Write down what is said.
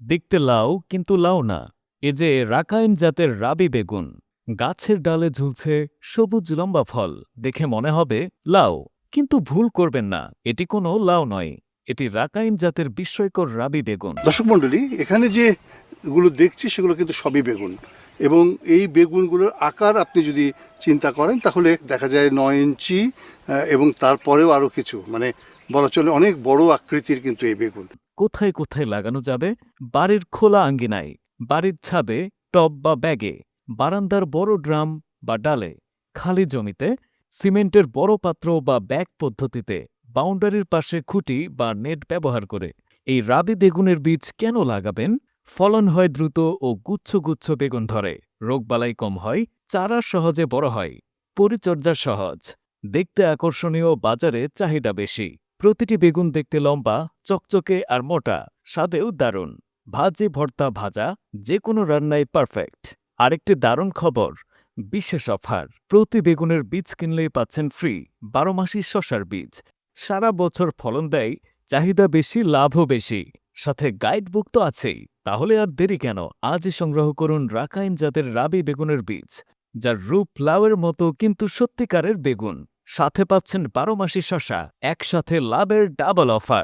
দেখতে লাউ কিন্তু লাউ না। এ যে রাকাইন জাতের রাবি বেগুন, গাছের ডালে ঝুলছে সবুজ লম্বা ফল। দেখে মনে হবে লাউ কিন্তু ভুল করবেন না, এটি কোনো লাউ নয়, এটি রাকাইন জাতের বিস্ময়কর রাবি বেগুন। দর্শক মণ্ডলী, এখানে যে গুলো দেখছি, সেগুলো কিন্তু সবই বেগুন। এবং এই বেগুনগুলোর আকার আপনি যদি চিন্তা করেন, তাহলে দেখা যায় নয় ইঞ্চি এবং তারপরেও আরও কিছু। মানে বলা চলে অনেক বড় আকৃতির কিন্তু এই বেগুন। কোথায় কোথায় লাগানো যাবে? বাড়ির খোলা আঙ্গিনায়, বাড়ির ছাদে, টব বা ব্যাগে, বারান্দার বড় ড্রাম বা ডালে, খালি জমিতে, সিমেন্টের বড় পাত্র বা ব্যাগ পদ্ধতিতে, বাউন্ডারির পাশে খুঁটি বা নেট ব্যবহার করে। এই রাবি বেগুনের বীজ কেন লাগাবেন? ফলন হয় দ্রুত ও গুচ্ছ গুচ্ছ বেগুন ধরে। রোগবালাই কম হয়, চারা সহজে বড় হয়। পরিচর্যা সহজ। দেখতে আকর্ষণীয়, বাজারে চাহিদা বেশি। প্রতিটি বেগুন দেখতে লম্বা, চকচকে আর মোটা, স্বাদেও দারুণ। ভাজি, ভর্তা, ভাজা যে কোনো রান্নায় পারফেক্ট আরেকটি দারুণ খবর, বিশেষ অফার। প্রতি বেগুনের বীজ কিনলেই পাচ্ছেন ফ্রি বারো মাসি শশার বীজ। সারা বছর ফলন দেয়, চাহিদা বেশি, লাভও বেশি। সাথে গাইডবুক তো আছেই। তাহলে আর দেরি কেন? আজই সংগ্রহ করুন রাকাইন জাতের রাবি বেগুনের বীজ, যার রূপ লাউয়ের মতো কিন্তু সত্যিকারের বেগুন। সাথে পাচ্ছেন বারো মাসি শশা একসাথে লাভের ডাবল অফার